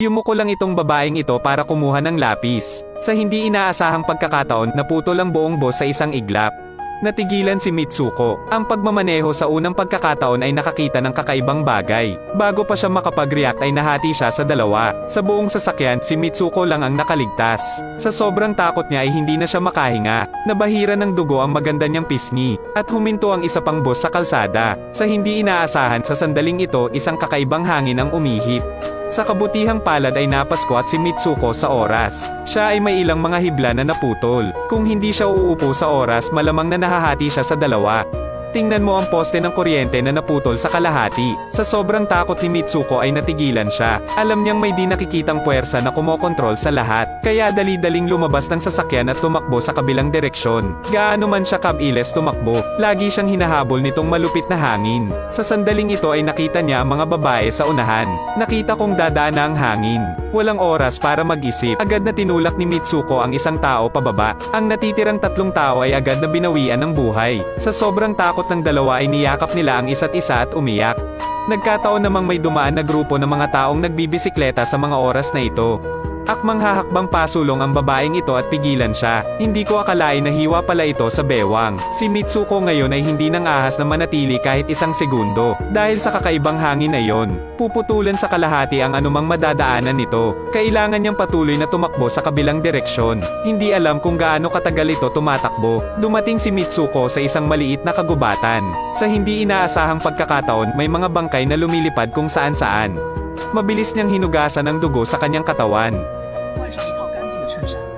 Yumuko lang itong babaeng ito para kumuha ng lapis. Sa hindi inaasahang pagkakataon, naputol ang buong boss sa isang iglap. Natigilan si Mitsuko. Ang pagmamaneho sa unang pagkakataon ay nakakita ng kakaibang bagay. Bago pa siya makapag-react ay nahati siya sa dalawa. Sa buong sasakyan, si Mitsuko lang ang nakaligtas. Sa sobrang takot niya ay hindi na siya makahinga. Nabahira ng dugo ang maganda niyang pisngi. At huminto ang isa pang boss sa kalsada. Sa hindi inaasahan sa sandaling ito, isang kakaibang hangin ang umihip. Sa kabutihang palad ay napasko at si Mitsuko sa oras. Siya ay may ilang mga hibla na naputol. Kung hindi siya uupo sa oras malamang na nahahati siya sa dalawa. Tingnan mo ang poste ng kuryente na naputol sa kalahati. Sa sobrang takot ni Mitsuko ay natigilan siya. Alam niyang may di nakikitang puwersa na kumokontrol sa lahat. Kaya dali-daling lumabas ng sasakyan at tumakbo sa kabilang direksyon. Gaano man siya kabiles tumakbo, lagi siyang hinahabol nitong malupit na hangin. Sa sandaling ito ay nakita niya ang mga babae sa unahan. Nakita kong dadaan na ang hangin. Walang oras para mag-isip. Agad na tinulak ni Mitsuko ang isang tao pababa. Ang natitirang tatlong tao ay agad na binawian ng buhay. Sa sobrang takot ng dalawa ay niyakap nila ang isa't isa at umiyak. Nagkataon namang may dumaan na grupo ng mga taong nagbibisikleta sa mga oras na ito. Akmang hahakbang pasulong ang babaeng ito at pigilan siya. Hindi ko akalain na hiwa pala ito sa bewang. Si Mitsuko ngayon ay hindi nang ahas na manatili kahit isang segundo. Dahil sa kakaibang hangin na yon, puputulan sa kalahati ang anumang madadaanan nito. Kailangan niyang patuloy na tumakbo sa kabilang direksyon. Hindi alam kung gaano katagal ito tumatakbo. Dumating si Mitsuko sa isang maliit na kagubatan. Sa hindi inaasahang pagkakataon, may mga bangkay na lumilipad kung saan saan. Mabilis niyang hinugasan ang dugo sa kanyang katawan.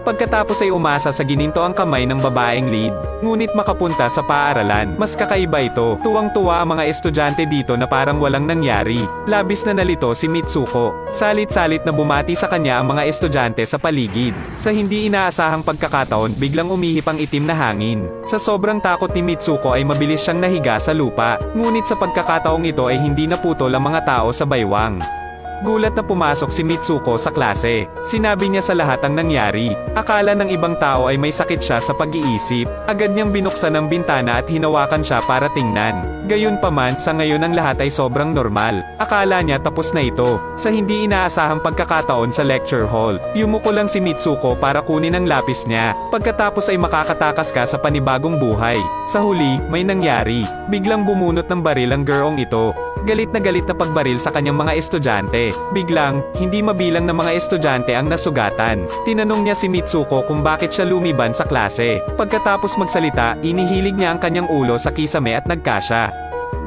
Pagkatapos ay umasa sa gininto ang kamay ng babaeng lead. Ngunit makapunta sa paaralan, mas kakaiba ito. Tuwang-tuwa ang mga estudyante dito na parang walang nangyari. Labis na nalito si Mitsuko. Salit-salit na bumati sa kanya ang mga estudyante sa paligid. Sa hindi inaasahang pagkakataon, biglang umihip ang itim na hangin. Sa sobrang takot ni Mitsuko ay mabilis siyang nahiga sa lupa. Ngunit sa pagkakataong ito ay hindi naputol ang mga tao sa baywang. Gulat na pumasok si Mitsuko sa klase. Sinabi niya sa lahat ang nangyari. Akala ng ibang tao ay may sakit siya sa pag-iisip. Agad niyang binuksan ang bintana at hinawakan siya para tingnan. Gayunpaman, sa ngayon ang lahat ay sobrang normal. Akala niya tapos na ito. Sa hindi inaasahang pagkakataon sa lecture hall, yumuko lang si Mitsuko para kunin ang lapis niya. Pagkatapos ay makakatakas ka sa panibagong buhay. Sa huli, may nangyari. Biglang bumunot ng baril ang girong ito. Galit na galit na pagbaril sa kanyang mga estudyante. Biglang, hindi mabilang ng mga estudyante ang nasugatan. Tinanong niya si Mitsuko kung bakit siya lumiban sa klase. Pagkatapos magsalita, inihilig niya ang kanyang ulo sa kisame at nagkasya.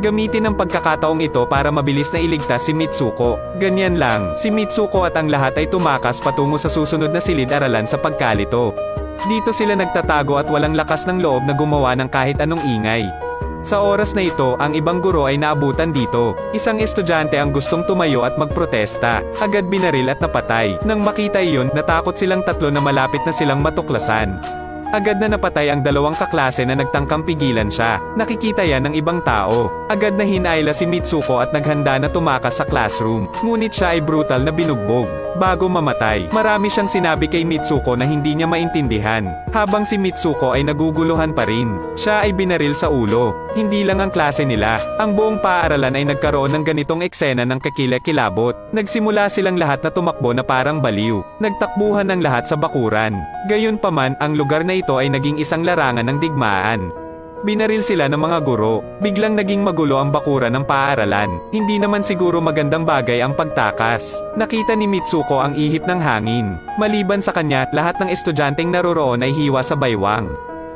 Gamitin ang pagkakataong ito para mabilis na iligtas si Mitsuko. Ganyan lang, si Mitsuko at ang lahat ay tumakas patungo sa susunod na silid-aralan sa pagkalito. Dito sila nagtatago at walang lakas ng loob na gumawa ng kahit anong ingay. Sa oras na ito, ang ibang guro ay naabutan dito. Isang estudyante ang gustong tumayo at magprotesta. Agad binaril at napatay. Nang makita iyon, natakot silang tatlo na malapit na silang matuklasan. Agad na napatay ang dalawang kaklase na nagtangkang pigilan siya. Nakikita yan ng ibang tao. Agad na hinayla si Mitsuko at naghanda na tumakas sa classroom. Ngunit siya ay brutal na binugbog. Bago mamatay, marami siyang sinabi kay Mitsuko na hindi niya maintindihan. Habang si Mitsuko ay naguguluhan pa rin. Siya ay binaril sa ulo. Hindi lang ang klase nila. Ang buong paaralan ay nagkaroon ng ganitong eksena ng kakilakilabot. Nagsimula silang lahat na tumakbo na parang baliw. Nagtakbuhan ng lahat sa bakuran. Gayunpaman, ang lugar na ito ay naging isang larangan ng digmaan. Binaril sila ng mga guro, biglang naging magulo ang bakura ng paaralan. Hindi naman siguro magandang bagay ang pagtakas. Nakita ni Mitsuko ang ihip ng hangin. Maliban sa kanya, lahat ng estudyanteng naroroon ay hiwa sa baywang.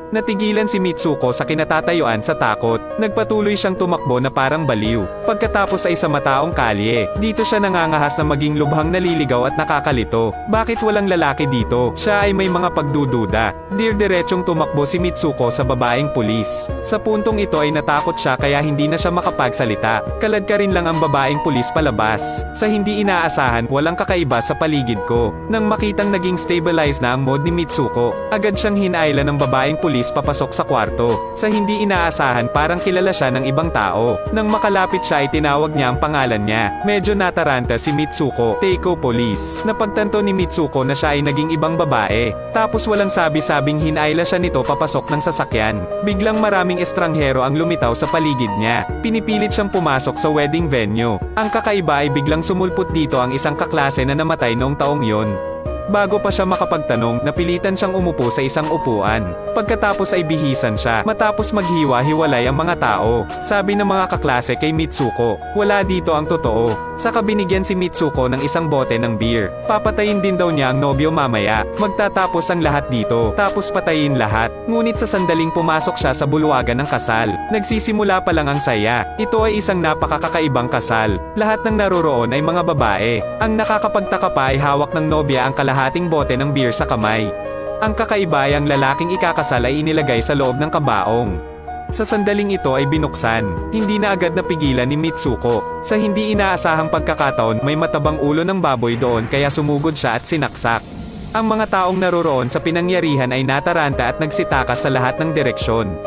Natigilan si Mitsuko sa kinatatayuan sa takot. Nagpatuloy siyang tumakbo na parang baliw. Pagkatapos ay sa mataong kalye, dito siya nangangahas na maging lubhang naliligaw at nakakalito. Bakit walang lalaki dito? Siya ay may mga pagdududa. Dir-diretsong tumakbo si Mitsuko sa babaeng pulis. Sa puntong ito ay natakot siya kaya hindi na siya makapagsalita. Kalad ka rin lang ang babaeng pulis palabas. Sa hindi inaasahan, walang kakaiba sa paligid ko. Nang makitang naging stabilize na ang mode ni Mitsuko, agad siyang hinayla ng babaeng pulis pulis papasok sa kwarto. Sa hindi inaasahan parang kilala siya ng ibang tao. Nang makalapit siya ay tinawag niya ang pangalan niya. Medyo nataranta si Mitsuko, Teiko Police. Napagtanto ni Mitsuko na siya ay naging ibang babae. Tapos walang sabi-sabing hinayla siya nito papasok ng sasakyan. Biglang maraming estranghero ang lumitaw sa paligid niya. Pinipilit siyang pumasok sa wedding venue. Ang kakaiba ay biglang sumulpot dito ang isang kaklase na namatay noong taong yon. Bago pa siya makapagtanong, napilitan siyang umupo sa isang upuan. Pagkatapos ay bihisan siya, matapos maghiwa-hiwalay ang mga tao. Sabi ng mga kaklase kay Mitsuko, wala dito ang totoo. Saka binigyan si Mitsuko ng isang bote ng beer. Papatayin din daw niya ang nobyo mamaya. Magtatapos ang lahat dito, tapos patayin lahat. Ngunit sa sandaling pumasok siya sa bulwagan ng kasal, nagsisimula pa lang ang saya. Ito ay isang napakakakaibang kasal. Lahat ng naroroon ay mga babae. Ang nakakapagtaka pa ay hawak ng nobya ang kalahating bote ng beer sa kamay. Ang kakaiba ang lalaking ikakasal ay inilagay sa loob ng kabaong. Sa sandaling ito ay binuksan, hindi na agad napigilan ni Mitsuko. Sa hindi inaasahang pagkakataon may matabang ulo ng baboy doon kaya sumugod siya at sinaksak. Ang mga taong naroroon sa pinangyarihan ay nataranta at nagsitakas sa lahat ng direksyon.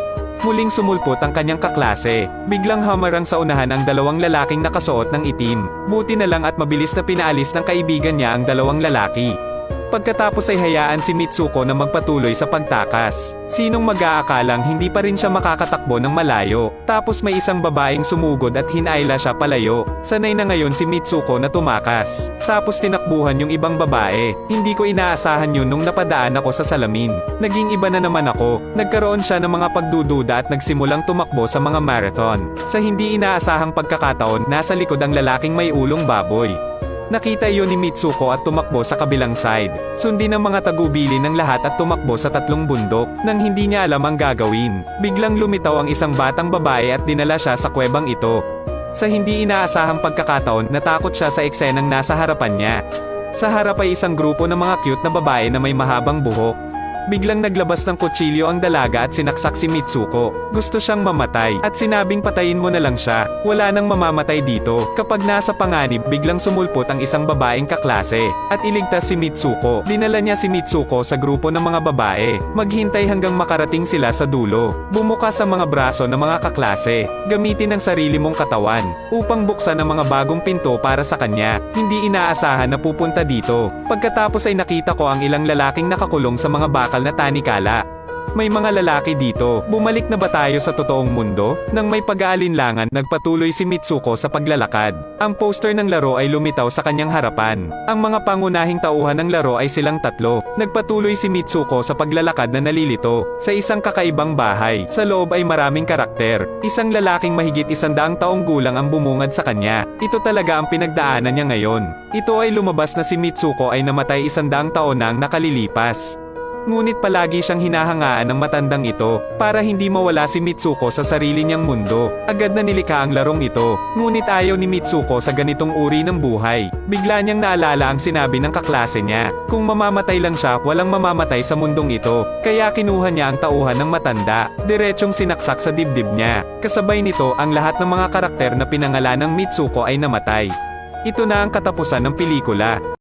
Muling sumulpot ang kanyang kaklase. Biglang hamarang sa unahan ang dalawang lalaking nakasuot ng itim. Buti na lang at mabilis na pinaalis ng kaibigan niya ang dalawang lalaki. Pagkatapos ay hayaan si Mitsuko na magpatuloy sa pagtakas. Sinong mag-aakalang hindi pa rin siya makakatakbo ng malayo. Tapos may isang babaeng sumugod at hinayla siya palayo. Sanay na ngayon si Mitsuko na tumakas. Tapos tinakbuhan yung ibang babae. Hindi ko inaasahan yun nung napadaan ako sa salamin. Naging iba na naman ako. Nagkaroon siya ng mga pagdududa at nagsimulang tumakbo sa mga marathon. Sa hindi inaasahang pagkakataon, nasa likod ang lalaking may ulong baboy. Nakita iyon ni Mitsuko at tumakbo sa kabilang side. Sundin ang mga tagubili ng lahat at tumakbo sa tatlong bundok. Nang hindi niya alam ang gagawin, biglang lumitaw ang isang batang babae at dinala siya sa kwebang ito. Sa hindi inaasahang pagkakataon, natakot siya sa eksenang nasa harapan niya. Sa harap ay isang grupo ng mga cute na babae na may mahabang buhok. Biglang naglabas ng kutsilyo ang dalaga at sinaksak si Mitsuko. Gusto siyang mamatay at sinabing patayin mo na lang siya. Wala nang mamamatay dito. Kapag nasa panganib, biglang sumulpot ang isang babaeng kaklase at iligtas si Mitsuko. Dinala niya si Mitsuko sa grupo ng mga babae. Maghintay hanggang makarating sila sa dulo. Bumukas ang mga braso ng mga kaklase. Gamitin ang sarili mong katawan upang buksan ang mga bagong pinto para sa kanya. Hindi inaasahan na pupunta dito. Pagkatapos ay nakita ko ang ilang lalaking nakakulong sa mga bakal na tanikala. May mga lalaki dito. Bumalik na ba tayo sa totoong mundo? Nang may pag-aalinlangan, nagpatuloy si Mitsuko sa paglalakad. Ang poster ng laro ay lumitaw sa kanyang harapan. Ang mga pangunahing tauhan ng laro ay silang tatlo. Nagpatuloy si Mitsuko sa paglalakad na nalilito. Sa isang kakaibang bahay, sa loob ay maraming karakter. Isang lalaking mahigit isandaang taong gulang ang bumungad sa kanya. Ito talaga ang pinagdaanan niya ngayon. Ito ay lumabas na si Mitsuko ay namatay isandaang taon na ang nakalilipas. Ngunit palagi siyang hinahangaan ng matandang ito, para hindi mawala si Mitsuko sa sarili niyang mundo. Agad na nilikha ang larong ito, ngunit ayaw ni Mitsuko sa ganitong uri ng buhay. Bigla niyang naalala ang sinabi ng kaklase niya. Kung mamamatay lang siya, walang mamamatay sa mundong ito. Kaya kinuha niya ang tauhan ng matanda. Diretsyong sinaksak sa dibdib niya. Kasabay nito, ang lahat ng mga karakter na pinangalan ng Mitsuko ay namatay. Ito na ang katapusan ng pelikula.